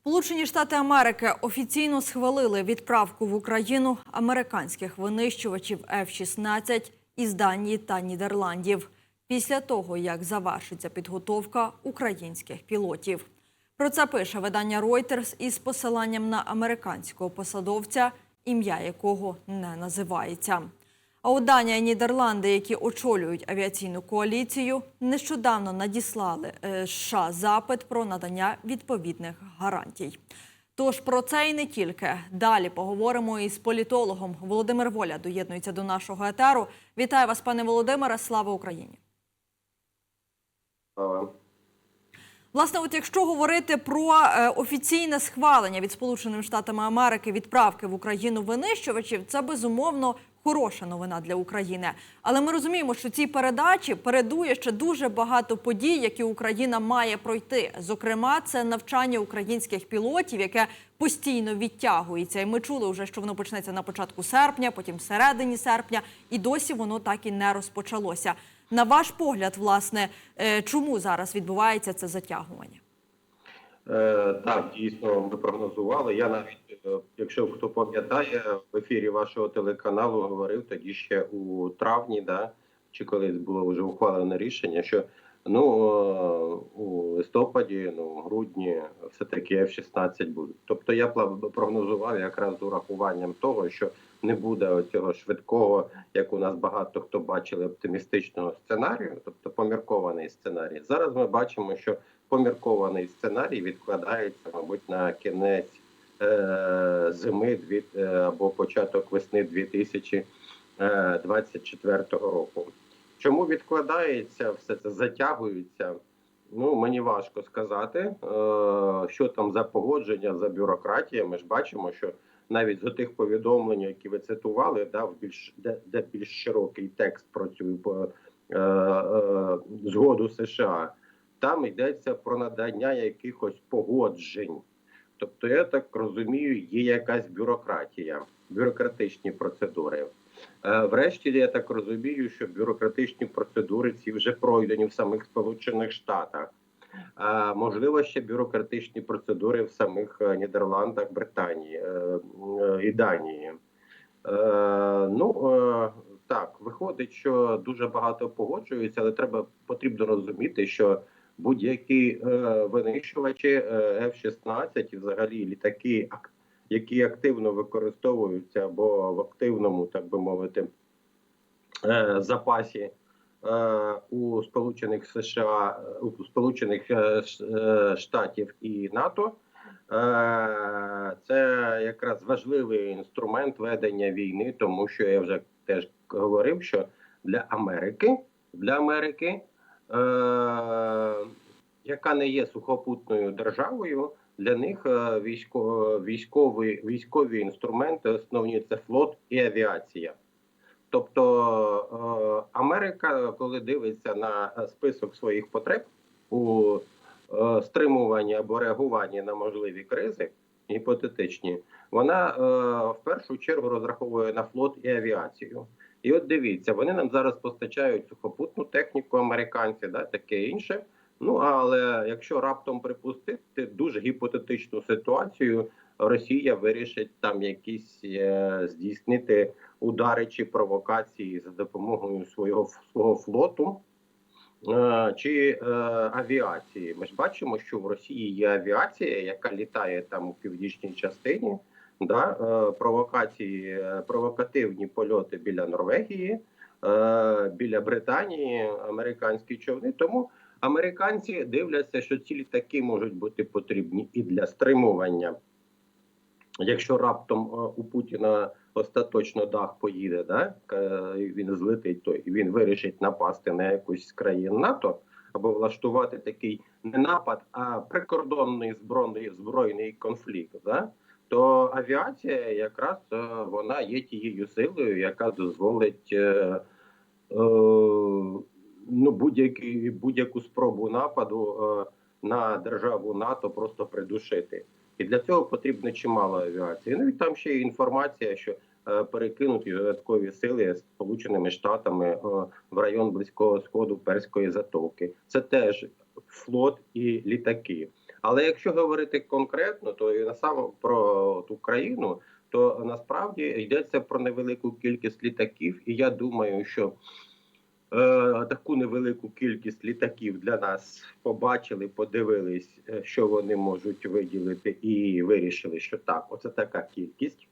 Сполучені Штати Америки офіційно схвалили відправку в Україну американських винищувачів F-16 із Данії та Нідерландів після того, як завершиться підготовка українських пілотів. Про це пише видання Reuters із посиланням на американського посадовця, ім'я якого не називається. А от Данія і Нідерланди, які очолюють авіаційну коаліцію, нещодавно надіслали е, США запит про надання відповідних гарантій. Тож про це і не тільки. Далі поговоримо із політологом Володимир Воля доєднується до нашого етеру. Вітаю вас, пане Володимире. Слава Україні! Слава. Власне, от якщо говорити про е, офіційне схвалення від Сполученими Штатами Америки відправки в Україну винищувачів, це безумовно хороша новина для України. Але ми розуміємо, що цій передачі передує ще дуже багато подій, які Україна має пройти. Зокрема, це навчання українських пілотів, яке постійно відтягується. І ми чули вже, що воно почнеться на початку серпня, потім всередині серпня, і досі воно так і не розпочалося. На ваш погляд, власне, е, чому зараз відбувається це затягування? Е, так, дійсно, ми прогнозували. Я навіть, е, якщо хто пам'ятає, в ефірі вашого телеканалу говорив тоді ще у травні, да, чи колись було вже ухвалене рішення, що ну е, у листопаді, ну в грудні, все таки F-16 будуть. Тобто я прогнозував якраз з урахуванням того, що не буде цього швидкого, як у нас багато хто бачили, оптимістичного сценарію, тобто поміркований сценарій. Зараз ми бачимо, що поміркований сценарій відкладається, мабуть, на кінець е, зими дві, е, або початок весни 2024 року. Чому відкладається все це затягується? Ну мені важко сказати, е, що там за погодження за бюрократія. Ми ж бачимо, що навіть з тих повідомлень, які ви цитували, да, в більш де, де більш широкий текст про цю е, е, згоду США там йдеться про надання якихось погоджень. Тобто, я так розумію, є якась бюрократія, бюрократичні процедури. Е, Врешті, я так розумію, що бюрократичні процедури ці вже пройдені в самих Сполучених Штатах. А можливо, ще бюрократичні процедури в самих е, Нідерландах, Британії е, е, і Данії. Е, Ну е, так, виходить, що дуже багато погоджуються, але треба потрібно розуміти, що будь-які е, винищувачі е, F-16 і взагалі літаки, ак- які активно використовуються або в активному, так би мовити, е, запасі е, у Сполучених США, у Сполучених е, Штатів і НАТО. Це якраз важливий інструмент ведення війни, тому що я вже теж говорив, що для Америки, для Америки, яка не є сухопутною державою, для них е, військо, військові, військові інструменти основні це флот і авіація. Тобто е, Америка, коли дивиться на е, список своїх потреб у стримуванні або реагуванні на можливі кризи гіпотетичні, вона в першу чергу розраховує на флот і авіацію. І от дивіться, вони нам зараз постачають сухопутну техніку, американці, да, таке інше. Ну але якщо раптом припустити дуже гіпотетичну ситуацію, Росія вирішить там якісь е, здійснити удари чи провокації за допомогою свого свого флоту е, чи е, авіації. Ми ж бачимо, що в Росії є авіація, яка літає там у північній частині. Да, е, провокації, е, провокативні польоти біля Норвегії, е, біля Британії, американські човни. Тому американці дивляться, що ці літаки можуть бути потрібні і для стримування. Якщо раптом е, у Путіна остаточно дах поїде, да, е, він злетить, то він вирішить напасти на якусь з країн НАТО або влаштувати такий не напад, а прикордонний збройний збройний конфлікт. Да, то авіація якраз е, вона є тією силою, яка дозволить е, е, ну, будь-які, будь-яку спробу нападу е, на державу НАТО просто придушити. І для цього потрібно чимало авіації. Ну і там ще є інформація, що е, перекинуті додаткові сили Сполученими Штатами е, в район близького сходу Перської затоки. Це теж флот і літаки. Але якщо говорити конкретно, то і на саме про Україну, то насправді йдеться про невелику кількість літаків, і я думаю, що таку невелику кількість літаків для нас побачили, подивились, е, що вони можуть виділити, і вирішили, що так, оце така кількість.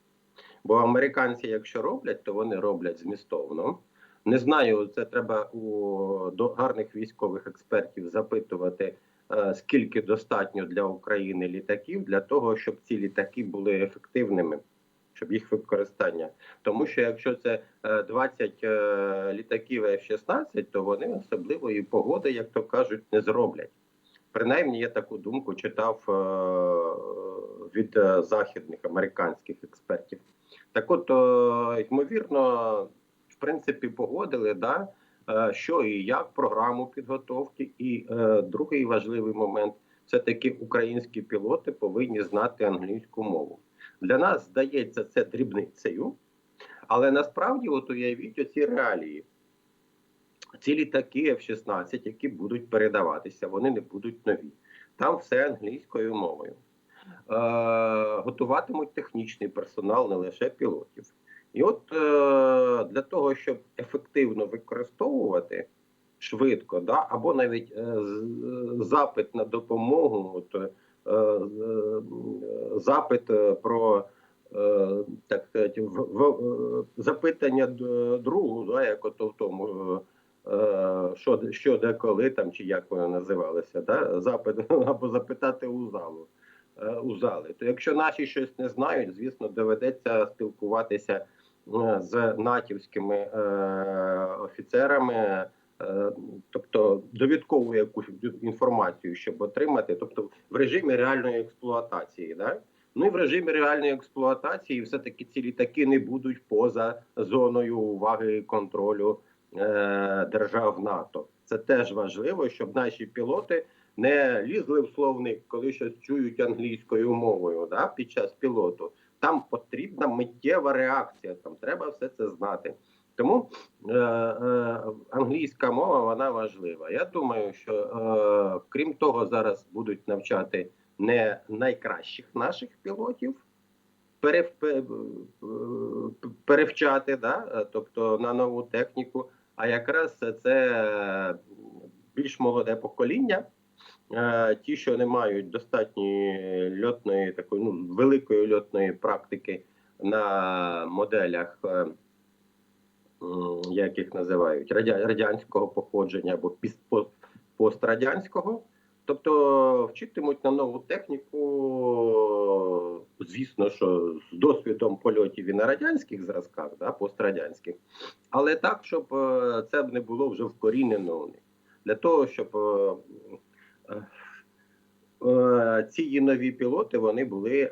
Бо американці, якщо роблять, то вони роблять змістовно. Не знаю, це треба у до гарних військових експертів запитувати, е, скільки достатньо для України літаків для того, щоб ці літаки були ефективними, щоб їх використання. Тому що якщо це е, 20 е, літаків F-16, то вони особливої погоди, як то кажуть, не зроблять. Принаймні, я таку думку читав е, від е, західних американських експертів. Так, от, е, ймовірно, в принципі, погодили, да, е, що і як програму підготовки. І е, другий важливий момент це таки українські пілоти повинні знати англійську мову. Для нас здається це дрібницею, але насправді, от уявіть оці реалії. Ці літаки F-16, які будуть передаватися, вони не будуть нові. Там все англійською мовою. Е, готуватимуть технічний персонал, не лише пілотів. І от е, для того, щоб ефективно використовувати швидко, да, або навіть е, запит на допомогу, от, е, запит е, про е, так сказати, в, в, е, запитання другу, да, як ото в тому. е, е, Що, що де коли там чи як воно називалося, да? запит або запитати у залу е, у зали. То якщо наші щось не знають, звісно, доведеться спілкуватися е, з натівськими е, офіцерами, е, тобто довідкову якусь інформацію, щоб отримати, тобто в режимі реальної експлуатації. Да? Ну і в режимі реальної експлуатації все-таки ці літаки не будуть поза зоною уваги і контролю е, держав НАТО. Це теж важливо, щоб наші пілоти не лізли в словник, коли щось чують англійською мовою да, під час пілоту. Там потрібна миттєва реакція. Там треба все це знати. Тому е, е, англійська мова вона важлива. Я думаю, що е, крім того, зараз будуть навчати не найкращих наших пілотів. перев- е, Перевчати, да? тобто на нову техніку, а якраз це більш молоде покоління, Е, ті, що не мають достатньої льотної такої ну великої льотної практики на моделях, е, як їх називають, радянського походження або пострадянського. Тобто вчитимуть на нову техніку, звісно, що з досвідом польотів і на радянських зразках, да, пострадянських, але так, щоб е, це не було вже вкорінено у них. Для того, щоб е, е, ці нові пілоти вони були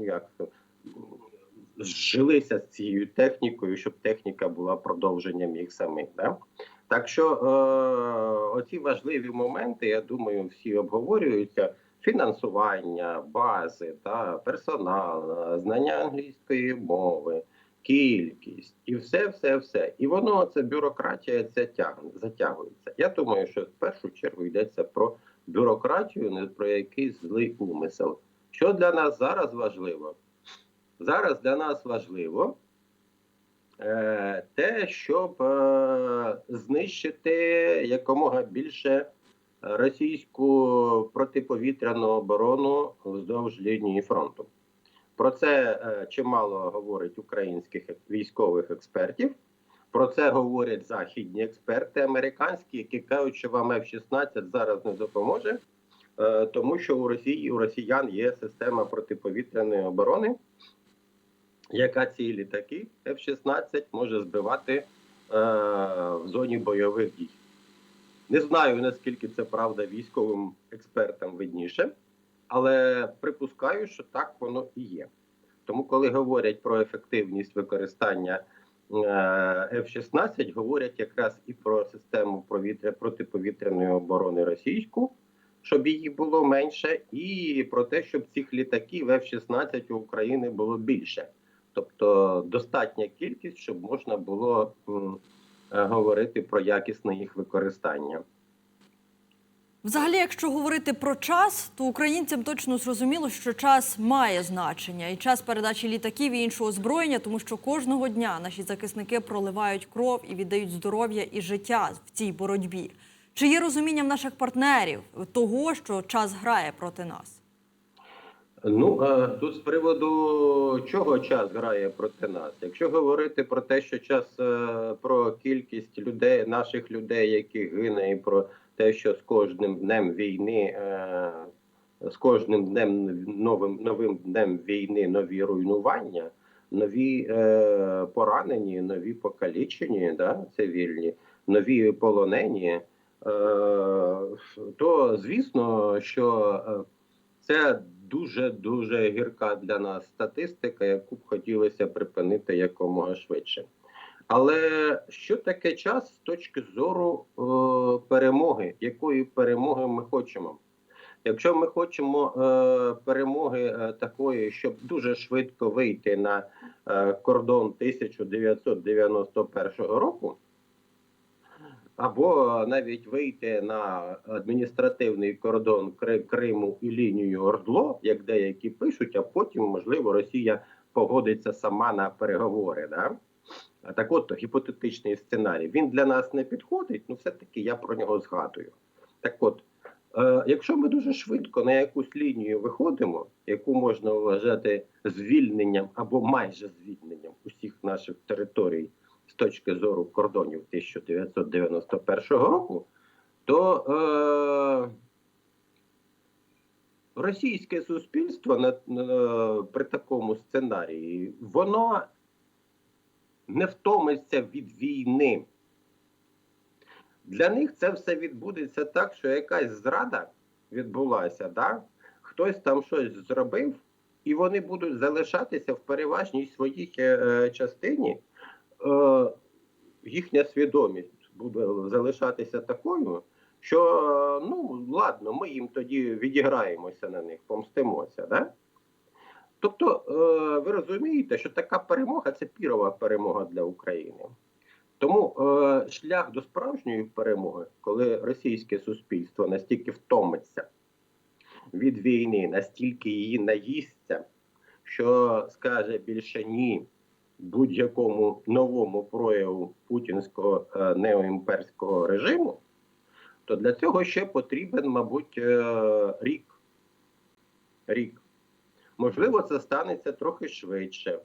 як зжилися з цією технікою, щоб техніка була продовженням їх самих. Да? Так що е, оці важливі моменти, я думаю, всі обговорюються. Фінансування, бази, та персонал, е, знання англійської мови, кількість і все, все, все. І воно це бюрократія це тягне, затягується. Я думаю, що в першу чергу йдеться про бюрократію, не про якийсь злий умисел. Що для нас зараз важливо? Зараз для нас важливо е, те, щоб е, знищити якомога більше російську протиповітряну оборону вздовж лінії фронту. Про це е, чимало говорить українських військових експертів. Про це говорять західні експерти американські, які кажуть, що вам F-16 зараз не допоможе, тому що у Росії у росіян є система протиповітряної оборони, яка ці літаки F-16 може збивати е, в зоні бойових дій. Не знаю наскільки це правда військовим експертам видніше, але припускаю, що так воно і є. Тому, коли говорять про ефективність використання е, F-16, говорять якраз і про систему провітря протиповітряної оборони російську, щоб її було менше, і про те, щоб цих літаків F-16 у України було більше. Тобто достатня кількість, щоб можна було е, говорити про якісне їх використання. Взагалі, якщо говорити про час, то українцям точно зрозуміло, що час має значення, і час передачі літаків і іншого озброєння, тому що кожного дня наші захисники проливають кров і віддають здоров'я і життя в цій боротьбі. Чи є розуміння в наших партнерів того, що час грає проти нас? Ну е, тут з приводу чого час грає проти нас. Якщо говорити про те, що час е, про кількість людей, наших людей, які гине, і про те, що з кожним днем війни, е, з кожним днем новим новим днем війни нові руйнування, нові поранені, нові покалічені, да, цивільні, нові полонені, то звісно, що це дуже дуже гірка для нас статистика, яку б хотілося припинити якомога швидше. Але що таке час з точки зору е, перемоги? Якої перемоги ми хочемо? Якщо ми хочемо е, перемоги е, такої, щоб дуже швидко вийти на е, кордон 1991 року, або навіть вийти на адміністративний кордон Криму і лінію Ордло, як деякі пишуть, а потім, можливо, Росія погодиться сама на переговори. Да? Так от гіпотетичний сценарій. Він для нас не підходить, ну все-таки я про нього згадую. Так от, е, якщо ми дуже швидко на якусь лінію виходимо, яку можна вважати звільненням або майже звільненням усіх наших територій точки зору кордонів 1991 року, то е, російське суспільство на, на, при такому сценарії воно не втомиться від війни. Для них це все відбудеться так, що якась зрада відбулася, да? хтось там щось зробив, і вони будуть залишатися в переважній своїй е, частині. Е, їхня свідомість буде залишатися такою, що ну ладно, ми їм тоді відіграємося на них, помстимося. Да? Тобто, е, ви розумієте, що така перемога це пірова перемога для України. Тому е, шлях до справжньої перемоги, коли російське суспільство настільки втомиться від війни, настільки її наїсться, що скаже більше ні будь-якому новому прояву путінського е, неоімперського режиму, то для цього ще потрібен, мабуть, е, рік. Рік. Можливо, це станеться трохи швидше.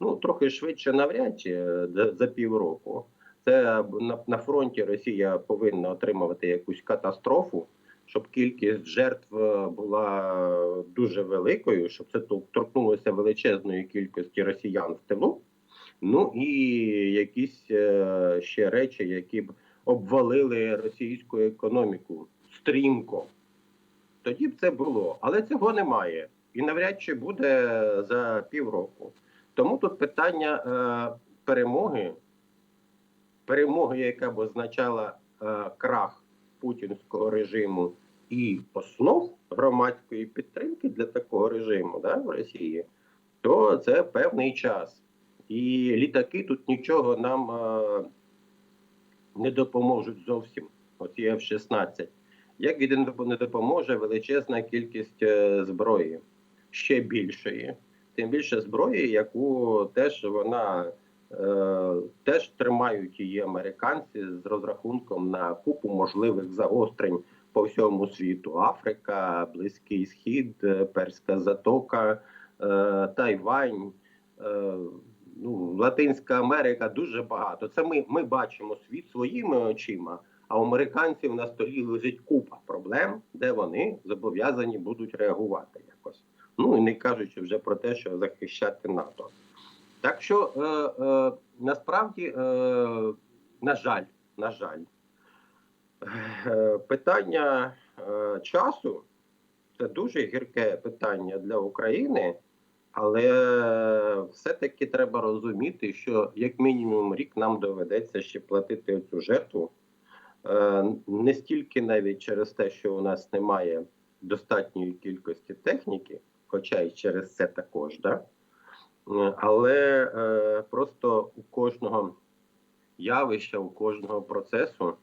Ну, трохи швидше навряд чи е, за, півроку. Це на, на фронті Росія повинна отримувати якусь катастрофу, щоб кількість жертв була дуже великою, щоб це торкнулося величезної кількості росіян в тилу. Ну і якісь е, ще речі, які б обвалили російську економіку стрімко. Тоді б це було, але цього немає. І навряд чи буде за півроку. Тому тут питання е, перемоги, перемоги, яка б означала е, крах путінського режиму і основ громадської підтримки для такого режиму да, в Росії, то це певний час. І літаки тут нічого нам не допоможуть зовсім. Оці F-16. Як і не допоможе величезна кількість е, зброї, ще більшої. Тим більше зброї, яку теж вона е, теж тримають її американці з розрахунком на купу можливих загострень по всьому світу: Африка, Близький Схід, е, Перська Затока, е, Тайвань. Е, ну, Латинська Америка дуже багато. Це ми, ми бачимо світ своїми очима. А у американців на столі лежить купа проблем, де вони зобов'язані будуть реагувати якось. Ну і не кажучи вже про те, що захищати НАТО. Так що е, е, насправді, е, на жаль, на жаль, е, питання е, часу це дуже гірке питання для України, але все-таки треба розуміти, що як мінімум рік нам доведеться ще платити цю жертву. Е, не стільки навіть через те, що у нас немає достатньої кількості техніки, хоча й через це також, да? Е, але е, просто у кожного явища, у кожного процесу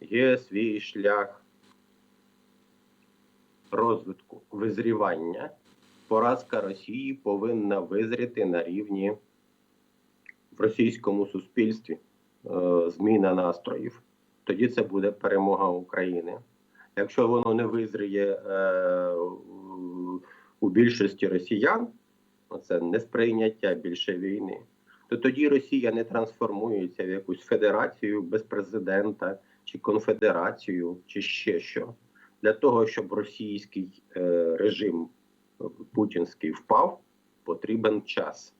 є свій шлях розвитку визрівання, поразка Росії повинна визріти на рівні в російському суспільстві, е, зміна настроїв. Тоді це буде перемога України. Якщо воно не визріє е, у- більшості росіян, це несприйняття більше війни, то тоді Росія не трансформується в якусь федерацію без президента чи конфедерацію, чи ще що. Для того, щоб російський е, режим путінський впав, потрібен час.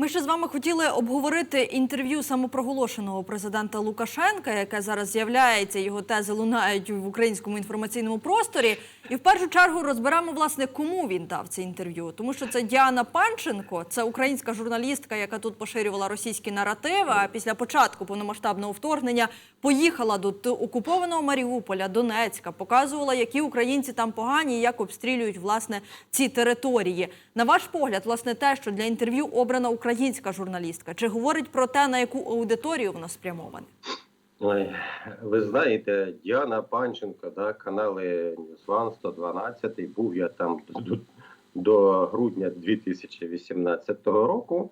Ми ще з вами хотіли обговорити інтерв'ю самопроголошеного президента Лукашенка, яке зараз з'являється. Його тези лунають в українському інформаційному просторі. І в першу чергу розберемо, власне, кому він дав це інтерв'ю. Тому що це Діана Панченко, це українська журналістка, яка тут поширювала російські наративи. А після початку повномасштабного вторгнення поїхала до окупованого Маріуполя, Донецька, показувала, які українці там погані і як обстрілюють власне ці території. На ваш погляд, власне, те, що для інтерв'ю обрана українська журналістка, чи говорить про те, на яку аудиторію воно спрямоване? Ви знаєте, Діана Панченко, да, канали Ньюсван 112, був я там до, до грудня 2018 року.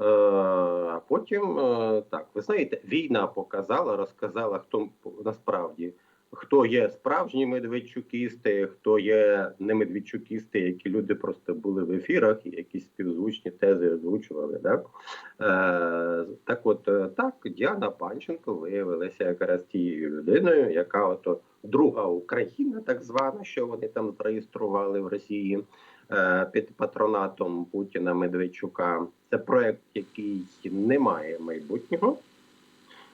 Е, а потім, е, так, ви знаєте, війна показала, розказала, хто насправді хто є справжні медведчукісти, хто є не медведчукісти, які люди просто були в ефірах і якісь співзвучні тези озвучували. Да? Е, так от е, так, Діана Панченко виявилася якраз тією людиною, яка ото друга Україна, так звана, що вони там зареєстрували в Росії е, під патронатом Путіна Медведчука. Це проект, який не має майбутнього.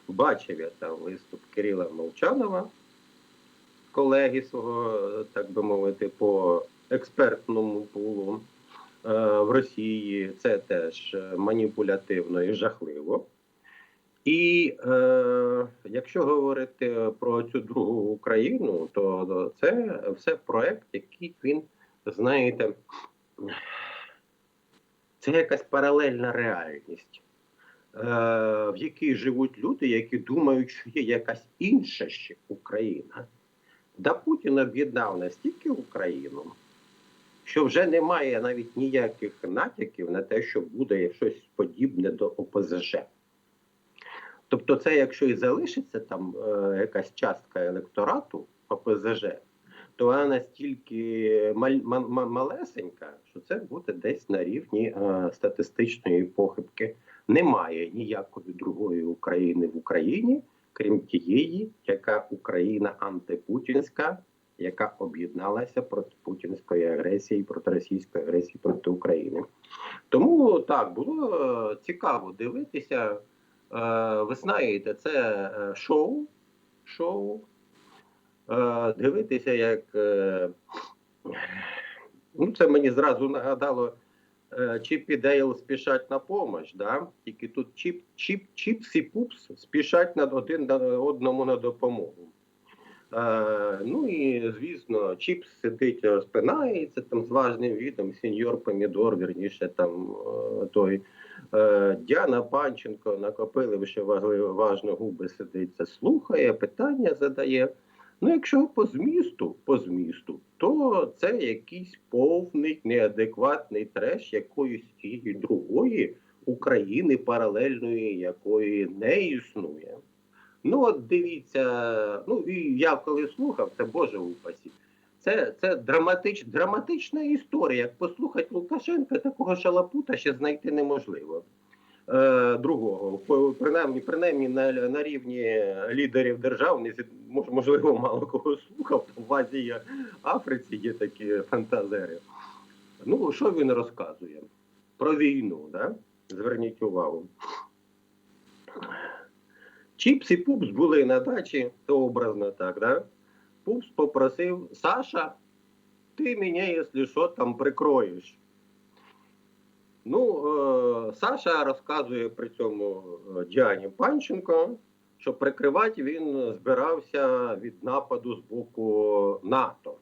Бачив я там виступ Кирила Молчанова, колеги свого, так би мовити, по експертному пулу е, в Росії. Це теж маніпулятивно і жахливо. І е, якщо говорити про цю другу Україну, то це все проект, який він, знаєте, це якась паралельна реальність, е, в якій живуть люди, які думають, що є якась інша ще Україна. Да Путін об'єднав настільки Україну, що вже немає навіть ніяких натяків на те, що буде щось подібне до ОПЗЖ. Тобто, це якщо і залишиться там е, якась частка електорату ОПЗЖ, то вона настільки маль, ма- ма- малесенька, що це буде десь на рівні е, статистичної похибки. Немає ніякої другої України в Україні, крім тієї, яка Україна антипутінська, яка об'єдналася проти путінської агресії, проти російської агресії проти України. Тому так було е, цікаво дивитися. Е, ви знаєте, це е, шоу. шоу. Дивитися, як ну, це мені зразу нагадало е, Чіп і Дейл спішать на помощь, да? тільки тут Чіп, Чіп, Чіпс і Пупс спішать над один одному на допомогу. Е, ну і звісно, Чіпс сидить, розпинається там з важним відом, сеньор Помідор, вірніше там е, той. Е, Діана Панченко, накопиливши важливо- важно губи, сидить, слухає, питання задає. Ну, якщо по змісту, по змісту, то це якийсь повний неадекватний треш якоїсь тієї другої України паралельної, якої не існує. Ну, от дивіться, ну і я коли слухав, це Боже упасі. Це, це драматич, драматична історія. Як послухати Лукашенка, такого шалапута ще знайти неможливо. Е, другого, принаймні, принаймні на, на рівні лідерів держав, можливо, мало кого слухав, в Азії, Африці є такі фантазери. Ну, що він розказує? Про війну, да? зверніть увагу. Чіпс і Пупс були на дачі, то образно так, да? Пупс попросив Саша, ти мене, якщо що, там прикроєш. Ну, е, Саша розказує при цьому е, Діані Панченко, що прикривати він збирався від нападу з боку НАТО.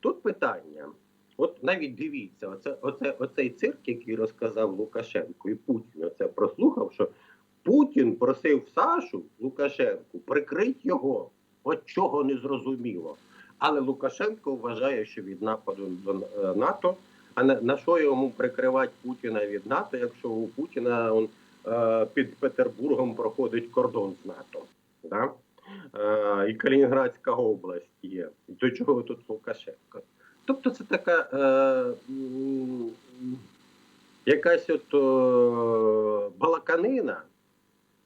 Тут питання. От навіть дивіться, оце, оце, оцей цирк, який розказав Лукашенко і Путін, оце прослухав, що Путін просив Сашу Лукашенку прикрити його. От чого не зрозуміло. Але Лукашенко вважає, що від нападу до е, НАТО, а на, на що йому прикривати Путіна від НАТО, якщо у Путіна он, е, під Петербургом проходить кордон з НАТО. Да? Е, і Калінінградська область є. До чого тут Лукашенко? Тобто це така е, якась от е, балаканина,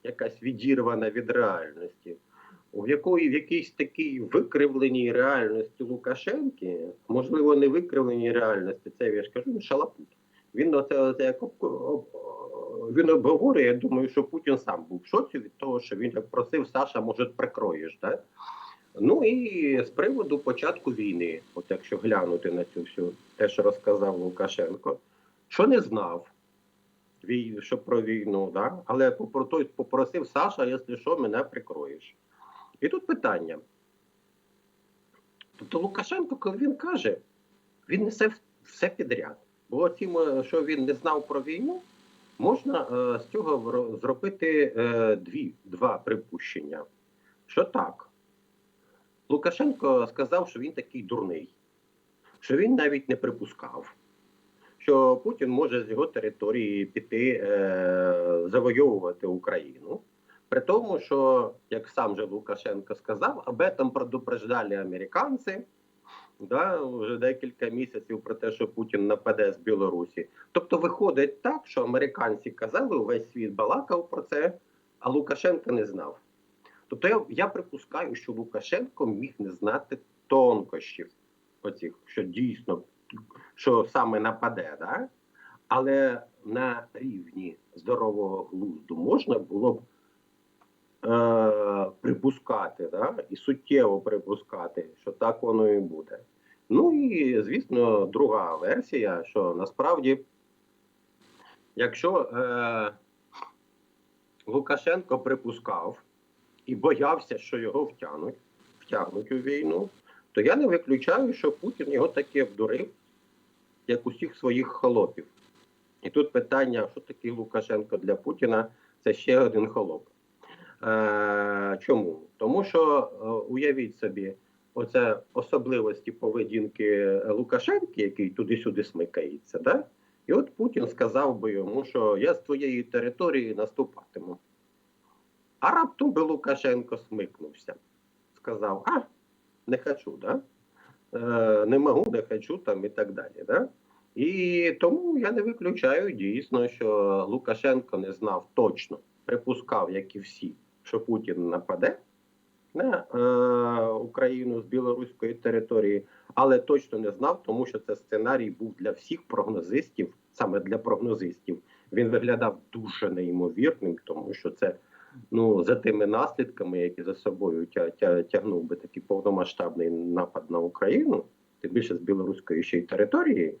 якась відірвана від реальності, в якої в якійсь такій викривленій реальності Лукашенки, можливо, не викривленій реальності, це я ж кажу, він шалапут. Він оце, оце як об- об- він обговорює, я думаю, що Путін сам був в шоці від того, що він як просив Саша, може, прикроєш. Так? Ну і з приводу початку війни, от якщо глянути на цю всю те, що розказав Лукашенко, що не знав що про війну, да? але попросив Саша, якщо що, мене прикроєш. І тут питання. Тобто Лукашенко, коли він каже, він несе все підряд. Бо тим, що він не знав про війну, можна е, з цього зробити е, дві, два припущення. Що так, Лукашенко сказав, що він такий дурний, що він навіть не припускав, що Путін може з його території піти е, завойовувати Україну. При тому, що, як сам же Лукашенко сказав, об этом предупреждали американці да, вже декілька місяців про те, що Путін нападе з Білорусі. Тобто виходить так, що американці казали, увесь світ балакав про це, а Лукашенко не знав. Тобто я, я припускаю, що Лукашенко міг не знати тонкощів оцих, що дійсно що саме нападе, да? але на рівні здорового глузду можна було б припускати, да? і суттєво припускати, що так воно і буде. Ну і звісно, друга версія, що насправді, якщо е, Лукашенко припускав і боявся, що його втягнуть, втягнуть у війну, то я не виключаю, що Путін його таки обдурив, як усіх своїх холопів. І тут питання, що таке Лукашенко для Путіна, це ще один холоп. Е, чому? Тому що е, уявіть собі, оце особливості поведінки Лукашенки, який туди-сюди смикається, да? і от Путін сказав би йому, що я з твоєї території наступатиму. А раптом би Лукашенко смикнувся. Сказав: а, не хочу, да? Е, не можу, не хочу там і так далі. Да? І тому я не виключаю дійсно, що Лукашенко не знав точно, припускав, як і всі, що Путін нападе на е, Україну з білоруської території, але точно не знав, тому що це сценарій був для всіх прогнозистів, саме для прогнозистів. Він виглядав дуже неймовірним, тому що це ну за тими наслідками, які за собою тя, тя, тягнув би такий повномасштабний напад на Україну, тим більше з білоруської ще й території.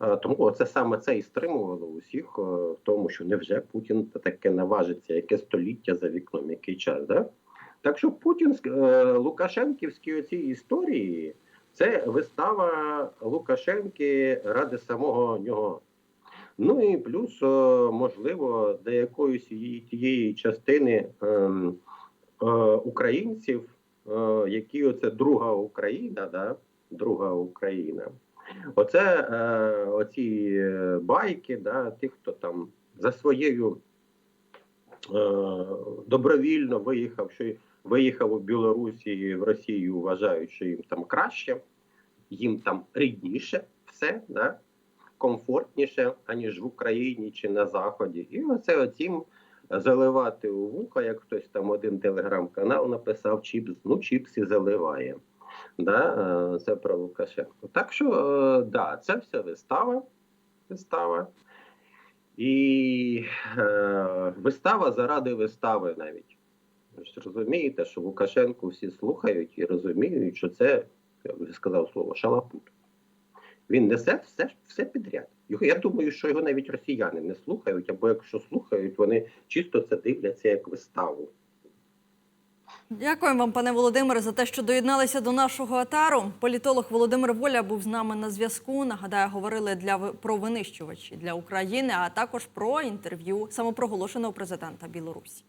Е, Тому це саме це і стримувало усіх е, в тому, що невже Путін таке наважиться, яке століття за вікном, який час. Да? Так що Путін е, Лукашенківські оці історії це вистава Лукашенки ради самого нього. Ну і плюс, можливо, для якоїсь тієї частини ем, українців, які оце друга Україна, да? друга Україна. Оце е, оці е, байки, да, тих, хто там за своєю е, добровільно виїхав, що виїхав у Білорусі в Росію, вважають, що їм там краще, їм там рідніше все, да, комфортніше, аніж в Україні чи на Заході. І оце оцім заливати у вуха, як хтось там один телеграм-канал написав, чіпс, ну чіпси заливає. Да, е, це про Лукашенко. Так що, е, да, це все вистава. Вистава. І е, вистава заради вистави навіть. Ви ж розумієте, що Лукашенко всі слухають і розуміють, що це, я вже сказав слово, шалапут. Він несе все, все підряд. Я думаю, що його навіть росіяни не слухають, або якщо слухають, вони чисто це дивляться як виставу. Дякуємо вам, пане Володимире, за те, що доєдналися до нашого атару. Політолог Володимир Воля був з нами на зв'язку. Нагадаю, говорили для про винищувачі для України, а також про інтерв'ю самопроголошеного президента Білорусі.